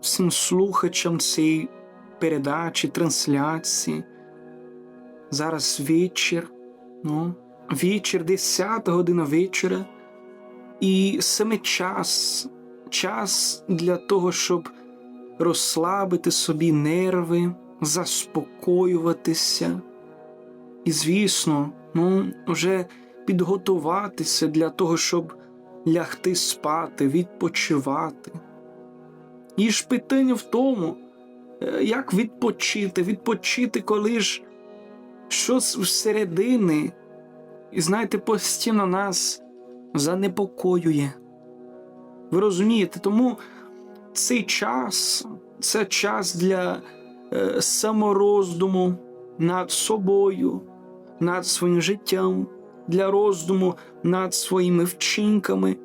всім слухачам цієї передачі, трансляції. Зараз вечір, ну, вечір, 10 година вечора. І саме час, час для того, щоб розслабити собі нерви, заспокоюватися. І, звісно, ну, вже підготуватися для того, щоб лягти спати, відпочивати. І ж питання в тому, е, як відпочити, відпочити, коли ж щось всередині, і знаєте, постійно нас занепокоює. Ви розумієте, тому цей час це час для е, самороздуму над собою, над своїм життям, для роздуму над своїми вчинками,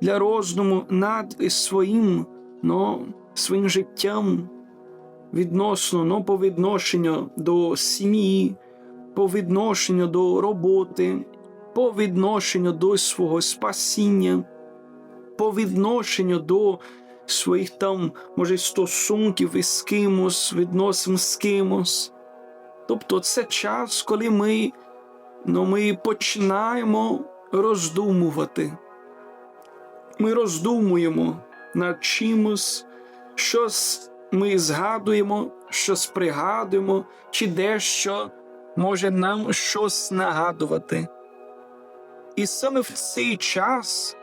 для роздуму над своїм, ну, своїм життям відносно ну, по відношенню до сім'ї, по відношенню до роботи, по відношенню до свого спасіння, по відношенню до своїх там, може, стосунків із кимось, відносин з кимось. Тобто це час, коли ми, ну, ми починаємо роздумувати. Ми роздумуємо над чимось, щось ми згадуємо, щось пригадуємо, чи дещо може нам щось нагадувати. І саме в цей час,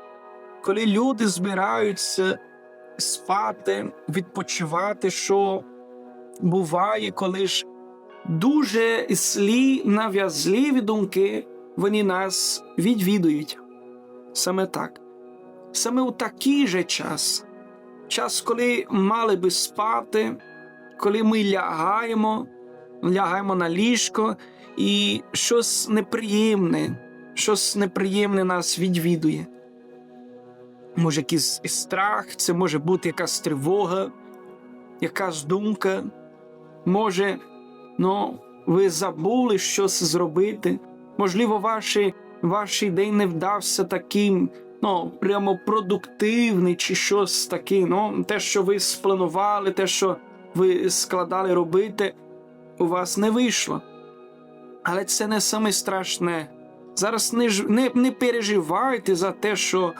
коли люди збираються спати, відпочивати, що буває, коли ж дуже злі нав'язливі думки вони нас відвідують. Саме так. Саме у такий же час, час, коли мали би спати, коли ми лягаємо, лягаємо на ліжко, і щось неприємне, щось неприємне нас відвідує. Може, якийсь страх, це може бути якась тривога, якась думка. Може, ну, ви забули щось зробити. Можливо, ваш, ваш день не вдався таким, ну, прямо продуктивний чи щось таке. Ну, те, що ви спланували, те, що ви складали робити, у вас не вийшло. Але це не саме страшне. Зараз не, не, не переживайте за те, що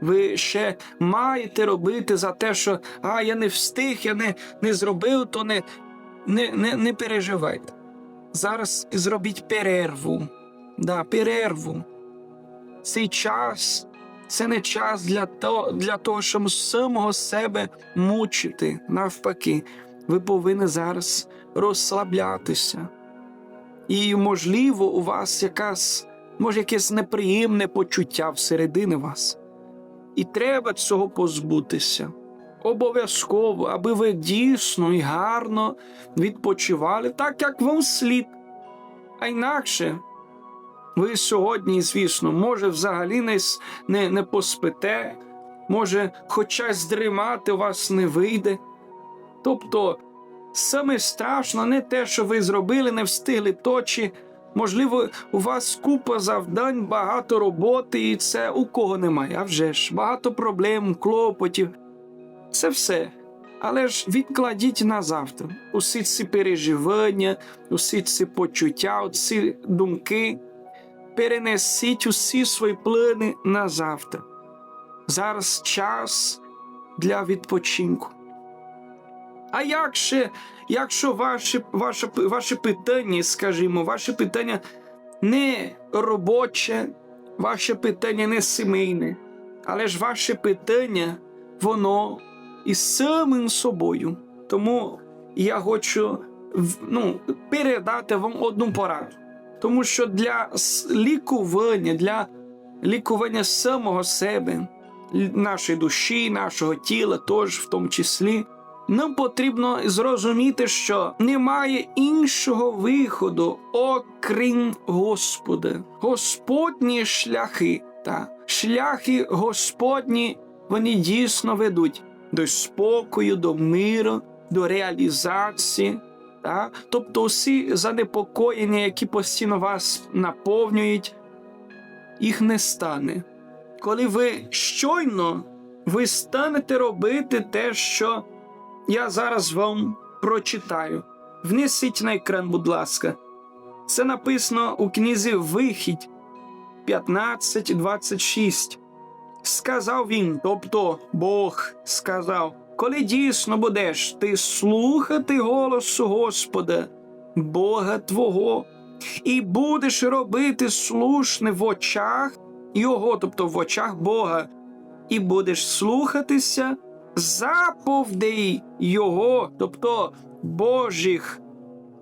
ви ще маєте робити, за те, що а, я не встиг, я не, не зробив, то не, не, не, не переживайте. Зараз зробіть перерву. Да, перерву. Цей час це не час для того, для того, щоб самого себе мучити. Навпаки, ви повинні зараз розслаблятися. І, можливо, у вас якась, може, якесь неприємне почуття всередині вас. І треба цього позбутися. Обов'язково, аби ви дійсно і гарно відпочивали, так як вам слід. А інакше ви сьогодні, звісно, може, взагалі не, не, не поспите, може, хоча здрімати у вас не вийде. Тобто, саме страшно не те, що ви зробили, не встигли то, чи, можливо, у вас купа завдань, багато роботи, і це у кого немає. А вже ж, багато проблем, клопотів. Це все. Але ж відкладіть на завтра. Усі ці переживання, усі ці почуття, усі думки. Перенесіть усі свої плани на завтра. Зараз час для відпочинку. А як ще, якщо ваше, ваше, ваше питання, скажімо, ваше питання не робоче, ваше питання не сімейне, але ж ваше питання, воно із самим собою. Тому я хочу ну, передати вам одну пораду. Тому що для лікування, для лікування самого себе, нашої душі, нашого тіла, теж в тому числі, нам потрібно зрозуміти, що немає іншого виходу, окрім Господа. Господні шляхи та шляхи Господні вони дійсно ведуть до спокою, до миру, до реалізації. Та? Тобто всі занепокоєння, які постійно вас наповнюють, їх не стане. Коли ви щойно ви станете робити те, що я зараз вам прочитаю. Внесіть на екран, будь ласка. Це написано у книзі Вихідь 15.26. Сказав він, тобто Бог сказав, коли дійсно будеш ти слухати голосу Господа, Бога Твого, і будеш робити слушне в очах Його, тобто в очах Бога, і будеш слухатися заповідей Його, тобто Божих,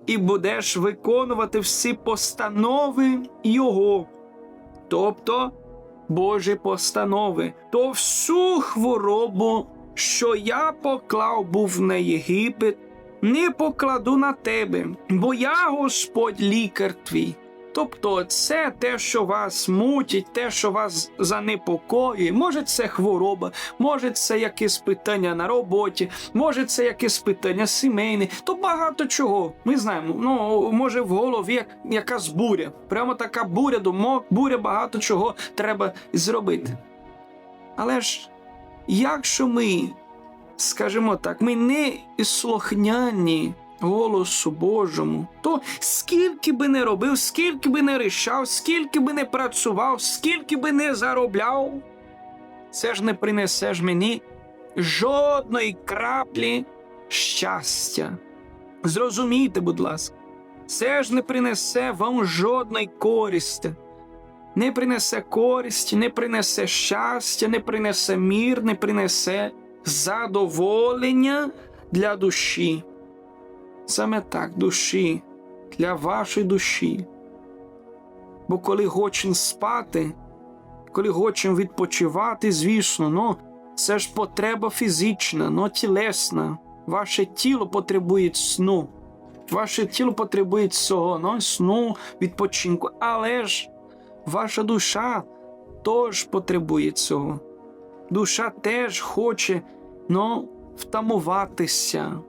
і будеш виконувати всі постанови Його, тобто Божі постанови, то всю хворобу, що я поклав був на Єгипет, не покладу на тебе, бо я Господь лікар твій. Тобто, це те, що вас мучить, те, що вас занепокоює. Може, це хвороба, може, це якесь питання на роботі, може, це якесь питання сімейне, то багато чого. Ми знаємо. Ну, може, в голові як, якась буря. Прямо така буря думок, буря багато чого треба зробити. Але ж, якщо ми, скажімо так, ми не слухняні голосу Божому, то скільки би не робив, скільки би не рішав, скільки би не працював, скільки би не заробляв, це ж не принесе ж мені жодної краплі щастя. Зрозумійте, будь ласка, це ж не принесе вам жодної користі. Не принесе користі, не принесе щастя, не принесе мір, не принесе задоволення для душі. Саме так, душі, для вашої душі. Бо коли хочемо спати, коли хочемо відпочивати, звісно, ну, це ж потреба фізична, ну, тілесна. Ваше тіло потребує сну. Ваше тіло потребує цього, ну, сну, відпочинку. Але ж ваша душа теж потребує цього. Душа теж хоче ну, втамуватися.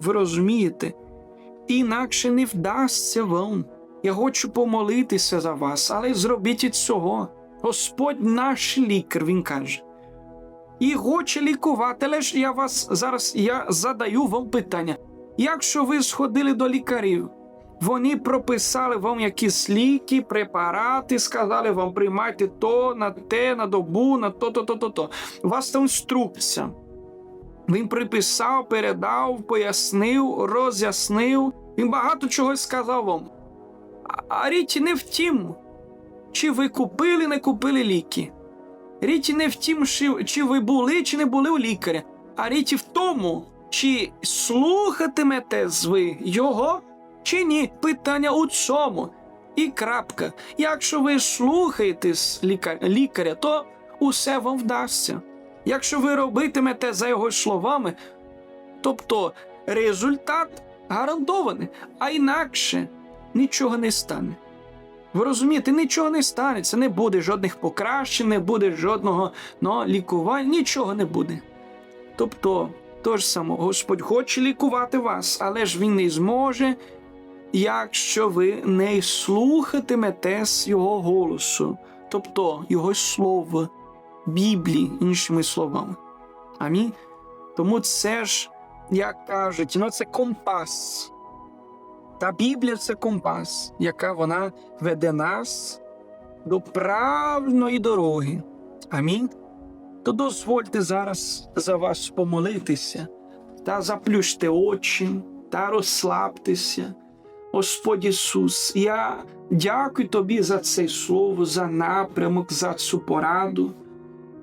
Ви розумієте? Інакше не вдасться вам. Я хочу помолитися за вас, але зробіть і цього. Господь наш лікар, він каже. І хоче лікувати, але ж я вас зараз я задаю вам питання. Якщо ви сходили до лікарів, вони прописали вам якісь ліки, препарати, сказали вам приймайте то, на те, на добу, на то, то, то, то, то. У вас там інструкція. Він приписав, передав, пояснив, роз'яснив. Він багато чого сказав вам. А, річ не в тім, чи ви купили, не купили ліки. Річ не в тім, чи ви були, чи не були у лікаря. А річ в тому, чи слухатимете ви його, чи ні. Питання у цьому. І крапка. Якщо ви слухаєтесь лікар, лікаря, то усе вам вдасться. Якщо ви робитимете за його словами, тобто результат гарантований, а інакше нічого не стане. Ви розумієте, нічого не станеться, не буде жодних покращень, не буде жодного ну, лікування, нічого не буде. Тобто, то ж само, Господь хоче лікувати вас, але ж Він не зможе, якщо ви не слухатиметесь Його голосу, тобто Його Слово, Біблії, іншими словами. Амінь. Тому це ж, як кажуть, ну це компас. Та Біблія це компас, яка вона веде нас до правильної дороги. Амінь. То дозвольте зараз за вас помолитися. та заплющте очі та розслабтеся. Господь Ісус, я дякую Тобі за це слово, за напрямок, за цю пораду.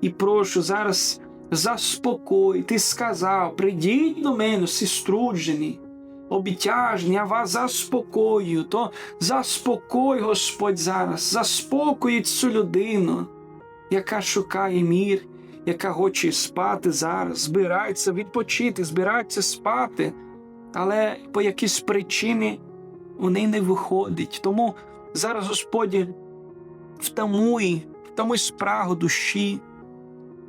І прошу зараз заспокой. Ти сказав, прийдіть до мене, всі струджені, я вас заспокою. То заспокой, Господь, зараз, заспокоїть цю людину, яка шукає мір, яка хоче спати зараз, збирається відпочити, збирається спати, але по якійсь причині у неї не виходить. Тому зараз, Господі, втамуй, втамуй спрагу душі,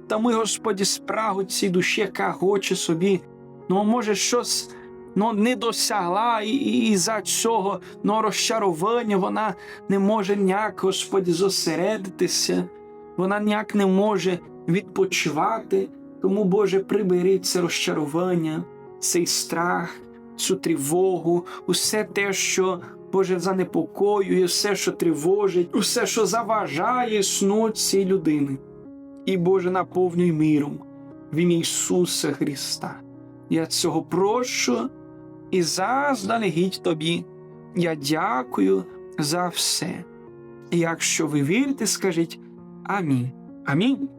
втамуй, Господі, спрагу цій душі, яка хоче собі, ну, може, щось ну, не досягла, і, і, і за цього ну, розчарування вона не може ніяк, Господі, зосередитися, вона ніяк не може відпочивати. Тому, Боже, прибери це розчарування, цей страх, цю тривогу, усе те, що Боже занепокоює, все, що тривожить, усе, що заважає сну цієї людини. І Боже, наповнюй миром в ім'я Ісуса Христа. Я цього прошу і заздалегідь тобі. Я дякую за все. І якщо ви вірите, скажіть Амінь. Амінь.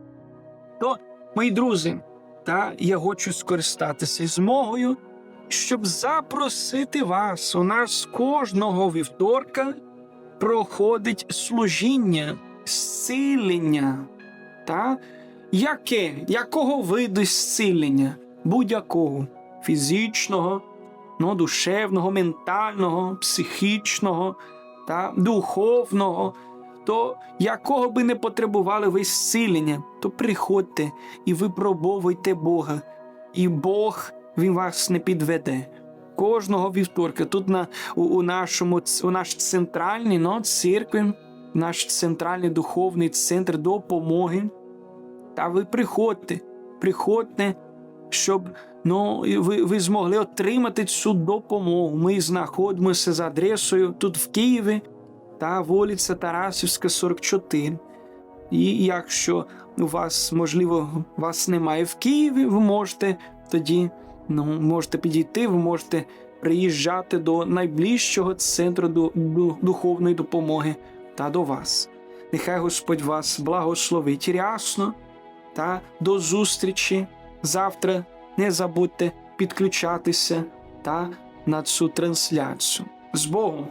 То, мої друзі, та я хочу скористатися змогою, щоб запросити вас. У нас кожного вівторка проходить служіння, зцілення. Та? Яке? Якого виду зцілення? Будь-якого фізичного, ну, душевного, ментального, психічного та духовного, то якого би не потребували ви зцілення, то приходьте і випробовуйте Бога, і Бог він вас не підведе. Кожного вівторка тут на, у, у нашому у наш центральний ну, церкві, наш центральний духовний центр допомоги. Та ви приходьте, приходьте, щоб ну, ви, ви змогли отримати цю допомогу. Ми знаходимося за адресою тут в Києві та вулиця Тарасівська, 44. І якщо у вас, можливо, вас немає в Києві, ви можете тоді ну, можете підійти, ви можете приїжджати до найближчого центру ду- ду- духовної допомоги та до вас. Нехай Господь вас благословить рясно та до зустрічі завтра. Не забудьте підключатися та на цю трансляцію. З Богом!